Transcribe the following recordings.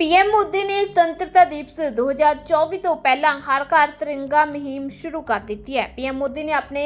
PM Modi ਨੇ ਸੁਤੰਤਰਤਾ ਦਿਵਸ 2024 ਤੋਂ ਪਹਿਲਾਂ ਹਰ ਘਰ ਤਿਰੰਗਾ ਮੁਹਿੰਮ ਸ਼ੁਰੂ ਕਰ ਦਿੱਤੀ ਹੈ। ਪੀਐਮ ਮੋਦੀ ਨੇ ਆਪਣੇ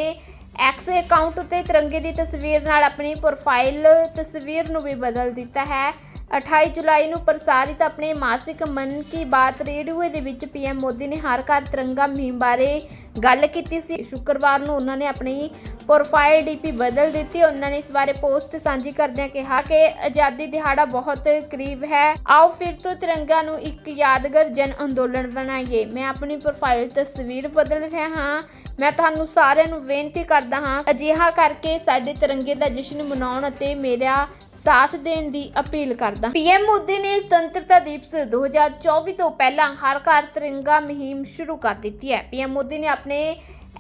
ਐਕਸ ਅਕਾਊਂਟ ਉੱਤੇ ਤਿਰੰਗੇ ਦੀ ਤਸਵੀਰ ਨਾਲ ਆਪਣੀ ਪ੍ਰੋਫਾਈਲ ਤਸਵੀਰ ਨੂੰ ਵੀ ਬਦਲ ਦਿੱਤਾ ਹੈ। 28 ਜੁਲਾਈ ਨੂੰ ਪ੍ਰਸਾਰਿਤ ਆਪਣੇ ਮਾਸਿਕ ਮਨ ਕੀ ਬਾਤ ਰੇਡੀਓ ਦੇ ਵਿੱਚ ਪੀਐਮ ਮੋਦੀ ਨੇ ਹਰ ਘਰ ਤਿਰੰਗਾ ਮੁਹਿੰਮ ਬਾਰੇ ਗੱਲ ਕੀਤੀ ਸੀ। ਸ਼ੁੱਕਰਵਾਰ ਨੂੰ ਉਹਨਾਂ ਨੇ ਆਪਣੀ ਪ੍ਰੋਫਾਈਲ ਡੀਪੀ ਬਦਲ ਦਿੱਤੀ। ਉਹਨਾਂ ਨੇ ਇਸ ਬਾਰੇ ਪੋਸਟ ਸਾਂਝੀ ਕਰਦਿਆਂ ਕਿਹਾ ਕਿ ਆਜ਼ਾਦੀ ਦਿਹਾੜਾ ਬਹੁਤ ਕਰੀਬ ਹੈ। ਆਓ ਫਿਰ ਤੋਂ ਤਿਰੰਗਾ ਨੂੰ ਇੱਕ ਯਾਦਗਾਰ ਜਨ ਅੰਦੋਲਨ ਬਣਾਈਏ। ਮੈਂ ਆਪਣੀ ਪ੍ਰੋਫਾਈਲ ਤਸਵੀਰ ਬਦਲ ਰਿਹਾ ਹਾਂ। ਮੈਂ ਤੁਹਾਨੂੰ ਸਾਰਿਆਂ ਨੂੰ ਬੇਨਤੀ ਕਰਦਾ ਹਾਂ, ਅਜਿਹਾ ਕਰਕੇ ਸਾਡੇ ਤਿਰੰਗੇ ਦਾ ਜਸ਼ਨ ਮਨਾਉਣ ਅਤੇ ਮੇਰਾ ਸਾਥ ਦੇਣ ਦੀ ਅਪੀਲ ਕਰਦਾ ਪੀਐਮ ਮੋਦੀ ਨੇ ਸੁਤੰਤਰਤਾ ਦਿਵਸ 2024 ਤੋਂ ਪਹਿਲਾਂ ਹਰ ਘਰ ਤਿਰੰਗਾ ਮੁਹਿੰਮ ਸ਼ੁਰੂ ਕਰ ਦਿੱਤੀ ਹੈ। ਪੀਐਮ ਮੋਦੀ ਨੇ ਆਪਣੇ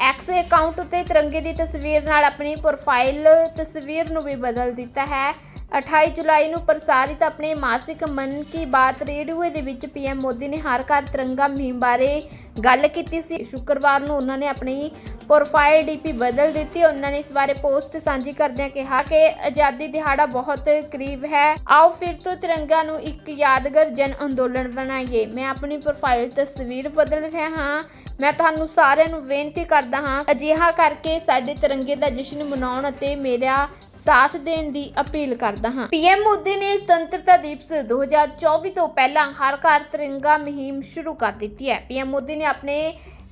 ਐਕਸ ਅਕਾਊਂਟ ਉੱਤੇ ਤਿਰੰਗੇ ਦੀ ਤਸਵੀਰ ਨਾਲ ਆਪਣੀ ਪ੍ਰੋਫਾਈਲ ਤਸਵੀਰ ਨੂੰ ਵੀ ਬਦਲ ਦਿੱਤਾ ਹੈ। 28 ਜੁਲਾਈ ਨੂੰ ਪ੍ਰਸਾਰਿਤ ਆਪਣੇ ਮਾਸਿਕ ਮਨ ਕੀ ਬਾਤ ਰੇਡੀਓ ਦੇ ਵਿੱਚ ਪੀਐਮ ਮੋਦੀ ਨੇ ਹਰ ਘਰ ਤਿਰੰਗਾ ਮੁਹਿੰਮ ਬਾਰੇ ਗੱਲ ਕੀਤੀ ਸੀ। ਸ਼ੁੱਕਰਵਾਰ ਨੂੰ ਉਹਨਾਂ ਨੇ ਆਪਣੀ ਪ੍ਰੋਫਾਈਲ ਡੀਪੀ ਬਦਲ ਦਿੱਤੀ। ਉਹਨਾਂ ਨੇ ਇਸ ਬਾਰੇ ਪੋਸਟ ਸਾਂਝੀ ਕਰਦਿਆਂ ਕਿਹਾ ਕਿ ਆਜ਼ਾਦੀ ਦਿਹਾੜਾ ਬਹੁਤ ਕਰੀਬ ਹੈ। ਆਓ ਫਿਰ ਤੋਂ ਤਿਰੰਗਾ ਨੂੰ ਇੱਕ ਯਾਦਗਾਰ ਜਨ ਅੰਦੋਲਨ ਬਣਾਈਏ। ਮੈਂ ਆਪਣੀ ਪ੍ਰੋਫਾਈਲ ਤਸਵੀਰ ਬਦਲ ਰਿਹਾ ਹਾਂ। ਮੈਂ ਤੁਹਾਨੂੰ ਸਾਰਿਆਂ ਨੂੰ ਬੇਨਤੀ ਕਰਦਾ ਹਾਂ, ਅਜਿਹਾ ਕਰਕੇ ਸਾਡੇ ਤਿਰੰਗੇ ਦਾ ਜਸ਼ਨ ਮਨਾਉਣ ਅਤੇ ਮੇਰਾ ਸਾਥ ਦੇਣ ਦੀ ਅਪੀਲ ਕਰਦਾ ਹਾਂ। ਪੀਐਮ ਮੋਦੀ ਨੇ ਸੁਤੰਤਰਤਾ ਦਿਵਸ 2024 ਤੋਂ ਪਹਿਲਾਂ ਹਰ ਘਰ ਤਿਰੰਗਾ ਮੁਹਿੰਮ ਸ਼ੁਰੂ ਕਰ ਦਿੱਤੀ ਹੈ। ਪੀਐਮ ਮੋਦੀ ਨੇ ਆਪਣੇ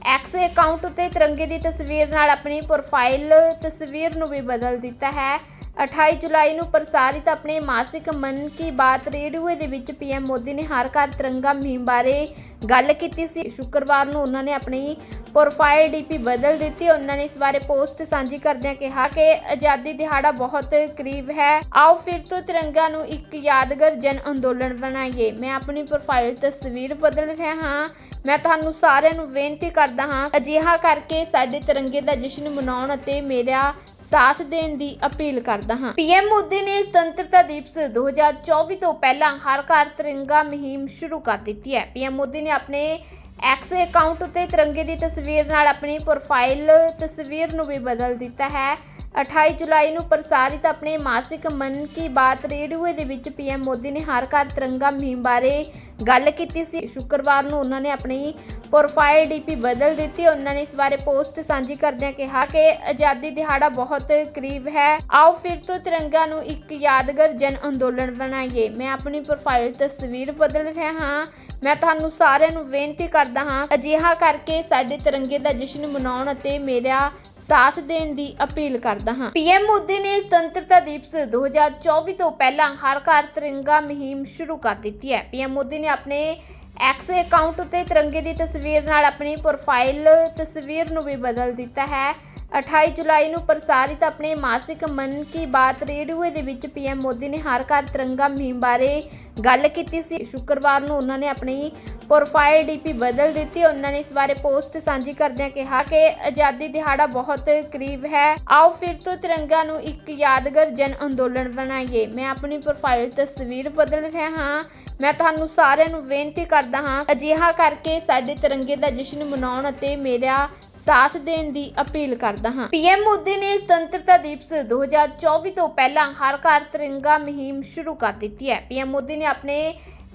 ਐਕਸ ਅਕਾਊਂਟ ਉੱਤੇ ਤਿਰੰਗੇ ਦੀ ਤਸਵੀਰ ਨਾਲ ਆਪਣੀ ਪ੍ਰੋਫਾਈਲ ਤਸਵੀਰ ਨੂੰ ਵੀ ਬਦਲ ਦਿੱਤਾ ਹੈ। 28 ਜੁਲਾਈ ਨੂੰ ਪ੍ਰਸਾਰਿਤ ਆਪਣੇ ਮਾਸਿਕ ਮਨ ਕੀ ਬਾਤ ਰੇਡੀਓ ਦੇ ਵਿੱਚ ਪੀਐਮ ਮੋਦੀ ਨੇ ਹਰ ਘਰ ਤਿਰੰਗਾ ਮੁਹਿੰਮ ਬਾਰੇ ਗੱਲ ਕੀਤੀ ਸੀ। ਸ਼ੁੱਕਰਵਾਰ ਨੂੰ ਉਹਨਾਂ ਨੇ ਆਪਣੀ ਪ੍ਰੋਫਾਈਲ ਡੀਪੀ ਬਦਲ ਦਿੱਤੀ। ਉਹਨਾਂ ਨੇ ਇਸ ਬਾਰੇ ਪੋਸਟ ਸਾਂਝੀ ਕਰਦਿਆਂ ਕਿਹਾ ਕਿ ਆਜ਼ਾਦੀ ਦਿਹਾੜਾ ਬਹੁਤ ਕਰੀਬ ਹੈ। ਆਓ ਫਿਰ ਤੋਂ ਤਿਰੰਗਾ ਨੂੰ ਇੱਕ ਯਾਦਗਾਰ ਜਨ ਅੰਦੋਲਨ ਬਣਾਈਏ। ਮੈਂ ਆਪਣੀ ਪ੍ਰੋਫਾਈਲ ਤਸਵੀਰ ਬਦਲ ਰਿਹਾ ਹਾਂ। ਮੈਂ ਤੁਹਾਨੂੰ ਸਾਰਿਆਂ ਨੂੰ ਬੇਨਤੀ ਕਰਦਾ ਹਾਂ, ਅਜਿਹਾ ਕਰਕੇ ਸਾਡੇ ਤਿਰੰਗੇ ਦਾ ਜਸ਼ਨ ਮਨਾਉਣ ਅਤੇ ਮੇਰਾ ਸਾਥ ਦੇਣ ਦੀ ਅਪੀਲ ਕਰਦਾ ਹਾਂ। ਪੀਐਮ ਮੋਦੀ ਨੇ ਸੁਤੰਤਰਤਾ ਦਿਵਸ 2024 ਤੋਂ ਪਹਿਲਾਂ ਹਰ ਘਰ ਤਿਰੰਗਾ ਮੁਹਿੰਮ ਸ਼ੁਰੂ ਕਰ ਦਿੱਤੀ ਹੈ। ਪੀਐਮ ਮੋਦੀ ਨੇ ਆਪਣੇ ਐਕਸ ਅਕਾਊਂਟ ਉੱਤੇ ਤਿਰੰਗੇ ਦੀ ਤਸਵੀਰ ਨਾਲ ਆਪਣੀ ਪ੍ਰੋਫਾਈਲ ਤਸਵੀਰ ਨੂੰ ਵੀ ਬਦਲ ਦਿੱਤਾ ਹੈ। 28 ਜੁਲਾਈ ਨੂੰ ਪ੍ਰਸਾਰਿਤ ਆਪਣੇ ਮਾਸਿਕ ਮਨ ਕੀ ਬਾਤ ਰੇਡੀਓ ਦੇ ਵਿੱਚ ਪੀਐਮ ਮੋਦੀ ਨੇ ਹਰ ਘਰ ਤਿਰੰਗਾ ਮੁਹਿੰਮ ਬਾਰੇ ਗੱਲ ਕੀਤੀ ਸੀ। ਸ਼ੁੱਕਰਵਾਰ ਨੂੰ ਉਹਨਾਂ ਨੇ ਆਪਣੀ ਪ੍ਰੋਫਾਈਲ ਡੀਪੀ ਬਦਲ ਦਿੱਤੀ। ਉਹਨਾਂ ਨੇ ਇਸ ਬਾਰੇ ਪੋਸਟ ਸਾਂਝੀ ਕਰਦਿਆਂ ਕਿਹਾ ਕਿ ਆਜ਼ਾਦੀ ਦਿਹਾੜਾ ਬਹੁਤ ਕਰੀਬ ਹੈ। ਆਓ ਫਿਰ ਤੋਂ ਤਿਰੰਗਾ ਨੂੰ ਇੱਕ ਯਾਦਗਾਰ ਜਨ ਅੰਦੋਲਨ ਬਣਾਈਏ। ਮੈਂ ਆਪਣੀ ਪ੍ਰੋਫਾਈਲ ਤਸਵੀਰ ਬਦਲ ਰਿਹਾ ਹਾਂ। ਮੈਂ ਤੁਹਾਨੂੰ ਸਾਰਿਆਂ ਨੂੰ ਬੇਨਤੀ ਕਰਦਾ ਹਾਂ, ਅਜਿਹਾ ਕਰਕੇ ਸਾਡੇ ਤਿਰੰਗੇ ਦਾ ਜਸ਼ਨ ਮਨਾਉਣ ਅਤੇ ਮੇਰਾ ਸਾਥ ਦੇਣ ਦੀ ਅਪੀਲ ਕਰਦਾ ਹਾਂ। ਪੀਐਮ ਮੋਦੀ ਨੇ ਸੁਤੰਤਰਤਾ ਦਿਵਸ 2024 ਤੋਂ ਪਹਿਲਾਂ ਹਰ ਘਰ ਤਿਰੰਗਾ ਮੁਹਿੰਮ ਸ਼ੁਰੂ ਕਰ ਦਿੱਤੀ ਹੈ। ਪੀਐਮ ਮੋਦੀ ਨੇ ਆਪਣੇ ਐਕਸ ਅਕਾਊਂਟ ਉੱਤੇ ਤਿਰੰਗੇ ਦੀ ਤਸਵੀਰ ਨਾਲ ਆਪਣੀ ਪ੍ਰੋਫਾਈਲ ਤਸਵੀਰ ਨੂੰ ਵੀ ਬਦਲ ਦਿੱਤਾ ਹੈ। 28 ਜੁਲਾਈ ਨੂੰ ਪ੍ਰਸਾਰਿਤ ਆਪਣੇ ਮਾਸਿਕ ਮਨ ਕੀ ਬਾਤ ਰੇਡੀਓ ਦੇ ਵਿੱਚ ਪੀਐਮ ਮੋਦੀ ਨੇ ਹਰ ਘਰ ਤਿਰੰਗਾ ਮੁਹਿੰਮ ਬਾਰੇ ਗੱਲ ਕੀਤੀ ਸੀ। ਸ਼ੁੱਕਰਵਾਰ ਨੂੰ ਉਹਨਾਂ ਨੇ ਆਪਣੀ ਪ੍ਰੋਫਾਈਲ ਡੀਪੀ ਬਦਲ ਦਿੱਤੀ। ਉਹਨਾਂ ਨੇ ਇਸ ਬਾਰੇ ਪੋਸਟ ਸਾਂਝੀ ਕਰਦਿਆਂ ਕਿਹਾ ਕਿ ਆਜ਼ਾਦੀ ਦਿਹਾੜਾ ਬਹੁਤ ਕਰੀਬ ਹੈ। ਆਓ ਫਿਰ ਤੋਂ ਤਿਰੰਗਾ ਨੂੰ ਇੱਕ ਯਾਦਗਾਰ ਜਨ ਅੰਦੋਲਨ ਬਣਾਈਏ। ਮੈਂ ਆਪਣੀ ਪ੍ਰੋਫਾਈਲ ਤਸਵੀਰ ਬਦਲ ਰਿਹਾ ਹਾਂ। ਮੈਂ ਤੁਹਾਨੂੰ ਸਾਰਿਆਂ ਨੂੰ ਬੇਨਤੀ ਕਰਦਾ ਹਾਂ, ਅਜਿਹਾ ਕਰਕੇ ਸਾਡੇ ਤਿਰੰਗੇ ਦਾ ਜਸ਼ਨ ਮਨਾਉਣ ਅਤੇ ਮੇਰਾ ਸਾਥ ਦੇਣ ਦੀ ਅਪੀਲ ਕਰਦਾ ਹਾਂ। ਪੀਐਮ ਮੋਦੀ ਨੇ ਸੁਤੰਤਰਤਾ ਦਿਵਸ 2024 ਤੋਂ ਪਹਿਲਾਂ ਹਰ ਘਰ ਤਿਰੰਗਾ ਮੁਹਿੰਮ ਸ਼ੁਰੂ ਕਰ ਦਿੱਤੀ ਹੈ। ਪੀਐਮ ਮੋਦੀ ਨੇ ਆਪਣੇ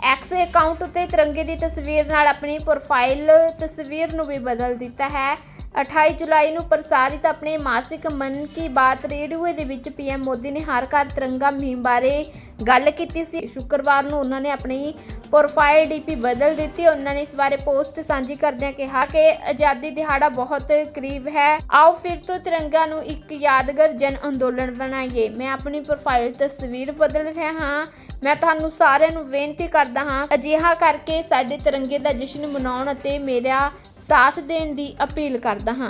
ਐਕਸ ਅਕਾਊਂਟ ਉੱਤੇ ਤਿਰੰਗੇ ਦੀ ਤਸਵੀਰ ਨਾਲ ਆਪਣੀ ਪ੍ਰੋਫਾਈਲ ਤਸਵੀਰ ਨੂੰ ਵੀ ਬਦਲ ਦਿੱਤਾ ਹੈ। 28 ਜੁਲਾਈ ਨੂੰ ਪ੍ਰਸਾਰਿਤ ਆਪਣੇ ਮਾਸਿਕ ਮਨ ਕੀ ਬਾਤ ਰੇਡੀਓ ਦੇ ਵਿੱਚ ਪੀਐਮ ਮੋਦੀ ਨੇ ਹਰ ਘਰ ਤਿਰੰਗਾ ਮੁਹਿੰਮ ਬਾਰੇ ਗੱਲ ਕੀਤੀ ਸੀ। ਸ਼ੁੱਕਰਵਾਰ ਨੂੰ ਉਹਨਾਂ ਨੇ ਆਪਣੀ ਪ੍ਰੋਫਾਈਲ ਡੀਪੀ ਬਦਲ ਦਿੱਤੀ। ਉਹਨਾਂ ਨੇ ਇਸ ਬਾਰੇ ਪੋਸਟ ਸਾਂਝੀ ਕਰਦਿਆਂ ਕਿਹਾ ਕਿ ਆਜ਼ਾਦੀ ਦਿਹਾੜਾ ਬਹੁਤ ਕਰੀਬ ਹੈ। ਆਓ ਫਿਰ ਤੋਂ ਤਿਰੰਗਾ ਨੂੰ ਇੱਕ ਯਾਦਗਾਰ ਜਨ ਅੰਦੋਲਨ ਬਣਾਈਏ। ਮੈਂ ਆਪਣੀ ਪ੍ਰੋਫਾਈਲ ਤਸਵੀਰ ਬਦਲ ਰਿਹਾ ਹਾਂ। ਮੈਂ ਤੁਹਾਨੂੰ ਸਾਰਿਆਂ ਨੂੰ ਬੇਨਤੀ ਕਰਦਾ ਹਾਂ, ਅਜਿਹਾ ਕਰਕੇ ਸਾਡੇ ਤਿਰੰਗੇ ਦਾ ਜਸ਼ਨ ਮਨਾਉਣ ਅਤੇ ਮੇਰਾ ਸਾਥ ਦੇਣ ਦੀ ਅਪੀਲ ਕਰਦਾ ਹਾਂ।